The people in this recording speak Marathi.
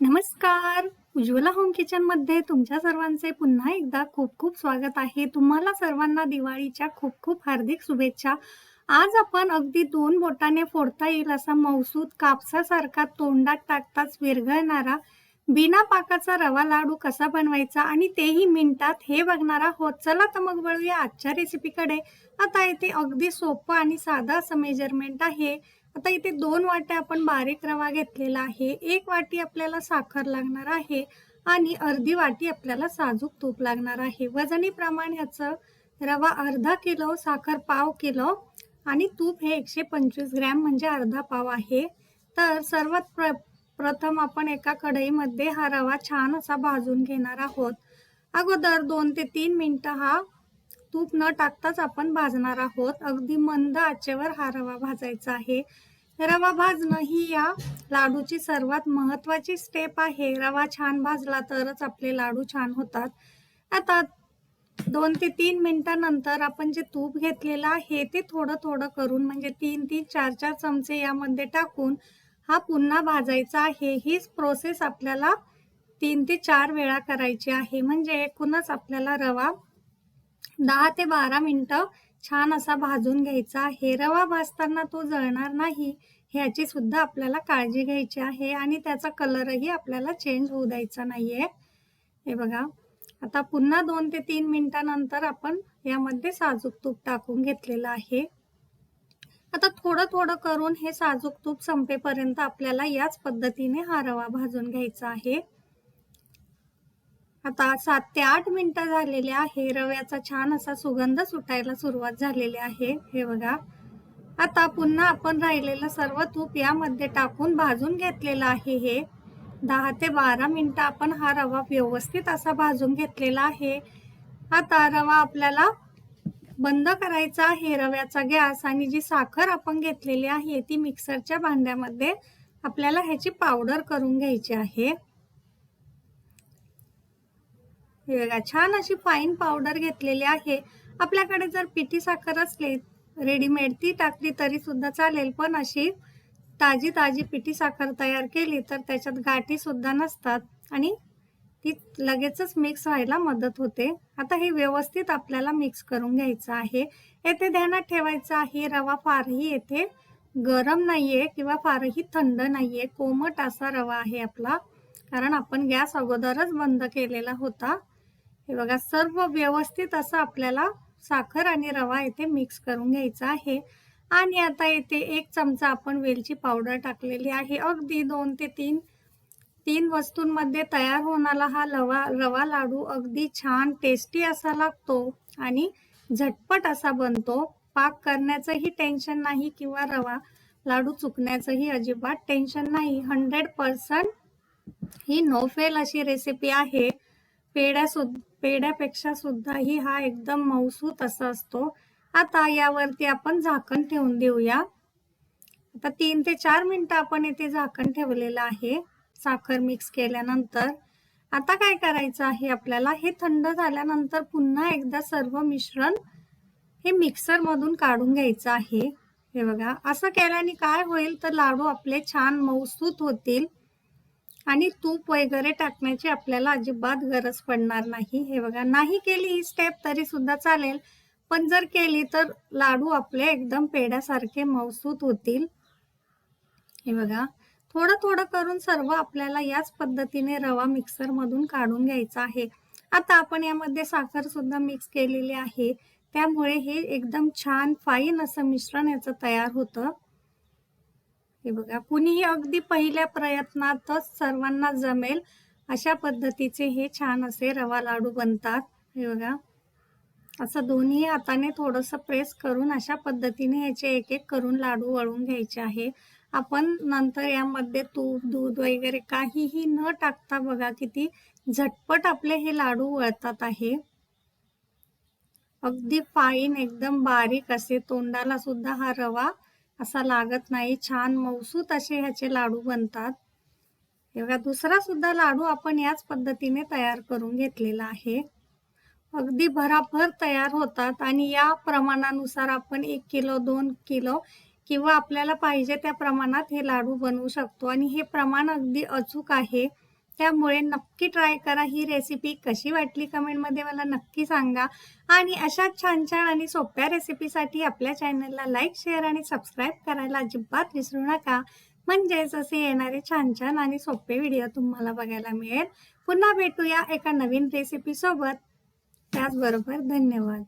नमस्कार. उज्ज्वला होम किचनमध्ये तुमच्या सर्वांचे पुन्हा एकदा खूप खूप स्वागत आहे. तुम्हाला सर्वांना दिवाळीच्या खूप खूप हार्दिक शुभेच्छा. आज आपण अगदी दोन बोटाने फोडता येईल असा मौसूद कापसासारखा तोंडात टाकताच विरघळणारा बिना पाकाचा रवा लाडू कसा बनवायचा आणि तेही मिनिटात हे बघणार आहोत चला तर मग वळूया आजच्या रेसिपीकडे आता येते अगदी सोपं आणि साधं असं मेजरमेंट आहे. आता इथे दोन वाट्या आपण बारीक रवा घेतलेला आहे. एक वाटी आपल्याला साखर लागणार आहे आणि अर्धी वाटी आपल्याला साजूक तूप लागणार आहे. वजनीप्रमाणे ह्याचं रवा अर्धा किलो साखर पाव किलो आणि तूप हे एकशे पंचवीस ग्रॅम म्हणजे अर्धा पाव आहे. तर सर्वात प्र प्रथम आपण एका कढईमध्ये हा रवा छान असा भाजून घेणार आहोत. अगोदर दोन ते तीन मिनटं हा तूप न टाकताच आपण भाजणार आहोत. अगदी मंद आचेवर हा रवा भाजायचा आहे. रवा भाजणं ही या लाडूची सर्वात महत्वाची स्टेप आहे. रवा छान भाजला तरच आपले लाडू छान होतात. आता दोन ते तीन मिनिटानंतर आपण जे तूप घेतलेलं आहे ते थोडं थोडं करून म्हणजे तीन तीन चार चार चमचे यामध्ये टाकून हा पुन्हा भाजायचा आहे. हीच प्रोसेस आपल्याला तीन ते चार वेळा करायची आहे. म्हणजे एकूणच आपल्याला रवा दहा ते बारा मिनटं छान असा भाजून घ्यायचा. हे रवा भाजताना तो जळणार नाही ह्याची सुद्धा आपल्याला काळजी घ्यायची आहे आणि त्याचा कलरही आपल्याला चेंज होऊ द्यायचा नाहीये. हे बघा आता पुन्हा दोन ते तीन मिनिटानंतर आपण यामध्ये साजूक तूप टाकून घेतलेलं आहे. आता थोडं थोडं करून हे साजूक तूप संपेपर्यंत आपल्याला याच पद्धतीने हा रवा भाजून घ्यायचा आहे. आता सात ते आठ मिनिटं झालेले आहे. रव्याचा छान असा सुगंध सुटायला सुरुवात झालेली आहे. हे बघा. आता पुन्हा आपण राहिलेलं सर्व तूप यामध्ये टाकून भाजून घेतलेलं आहे हे. दहा ते बारा मिनिटं आपण हा रवा व्यवस्थित असा भाजून घेतलेला आहे. आता रवा आपल्याला बंद करायचा आहे. रव्याचा गॅस आणि जी साखर आपण घेतलेली आहे ती मिक्सरच्या भांड्यामध्ये आपल्याला ह्याची पावडर करून घ्यायची आहे. हे बघा छान अशी फाईन पावडर घेतलेली आहे. आपल्याकडे जर पिठी साखर असली रेडीमेड ती टाकली तरी सुद्धा चालेल. पण अशी ताजी ताजी पिठी साखर तयार केली तर त्याच्यात गाठी सुद्धा नसतात आणि ती लगेचच मिक्स व्हायला मदत होते. आता हे व्यवस्थित आपल्याला मिक्स करून घ्यायचं आहे. येथे ध्यानात ठेवायचं आहे रवा फारही येथे गरम नाहीये किंवा फारही थंड नाहीये. कोमट असा रवा आहे आपला. कारण आपण गॅस अगोदरच बंद केलेला होता. हे बघा सर्व व्यवस्थित असं आपल्याला साखर आणि रवा येथे मिक्स करून घ्यायचा आहे. आणि आता येथे एक चमचा आपण वेलची पावडर टाकलेली आहे. अगदी दोन ते तीन तीन वस्तूंमध्ये तयार होणारा हा लवा रवा लाडू अगदी छान टेस्टी असा लागतो आणि झटपट असा बनतो. पाक करण्याचंही टेन्शन नाही किंवा रवा लाडू चुकण्याचंही अजिबात टेन्शन नाही. हंड्रेड पर्सेंट ही नो फेल अशी रेसिपी आहे. पेड्या सुद्धा पेड्यापेक्षा सुद्धाही हा एकदम मऊसूत असा असतो. आता यावरती आपण झाकण ठेवून देऊया. आता तीन ते चार मिनिटं आपण इथे झाकण ठेवलेलं आहे. साखर मिक्स केल्यानंतर. आता काय करायचं आहे आपल्याला? हे थंड झाल्यानंतर पुन्हा एकदा सर्व मिश्रण हे मिक्सर मधून काढून घ्यायचं आहे. हे बघा असं केल्याने काय होईल? तर लाडू आपले छान मऊसूत होतील. आणि तूप वगैरे टाकण्याची आपल्याला अजिबात गरज पडणार नाही. हे बघा नाही केली ही स्टेप तरी सुद्धा चालेल. पण जर केली तर लाडू आपले एकदम पेड्यासारखे मौसूत होतील. हे बघा थोडं थोडं करून सर्व आपल्याला याच पद्धतीने रवा मिक्सर मधून काढून घ्यायचा आहे. आता आपण यामध्ये साखर सुद्धा मिक्स केलेली आहे. त्यामुळे हे एकदम छान फाईन असं मिश्रण याचं तयार होतं. हे बघा कुणीही अगदी पहिल्या प्रयत्नातच सर्वांना जमेल अशा पद्धतीचे हे छान असे रवा लाडू बनतात. हे बघा असं दोन्ही हाताने थोडस प्रेस करून अशा पद्धतीने ह्याचे एक एक करून लाडू वळून घ्यायचे आहे. आपण नंतर यामध्ये तूप दूध वगैरे काहीही न टाकता बघा किती झटपट आपले हे लाडू वळतात आहे. अगदी फाईन एकदम बारीक असे तोंडाला सुद्धा हा रवा असा लागत नाही. छान मौसूत असे ह्याचे लाडू बनतात. एवढा बघा दुसरा सुद्धा लाडू आपण याच पद्धतीने तयार करून घेतलेला आहे. अगदी भराभर तयार होतात आणि या प्रमाणानुसार आपण एक किलो दोन किलो किंवा आपल्याला पाहिजे त्या प्रमाणात हे लाडू बनवू शकतो. आणि हे प्रमाण अगदी अचूक आहे. त्यामुळे नक्की ट्राय करा. ही रेसिपी कशी वाटली कमेंटमध्ये मला नक्की सांगा. आणि अशाच छान छान आणि सोप्या रेसिपीसाठी आपल्या चॅनलला लाईक शेअर आणि सबस्क्राईब करायला अजिबात विसरू नका. म्हणजेच असे येणारे छान छान आणि सोपे व्हिडिओ तुम्हाला बघायला मिळेल. पुन्हा भेटूया एका नवीन रेसिपीसोबत त्याचबरोबर धन्यवाद.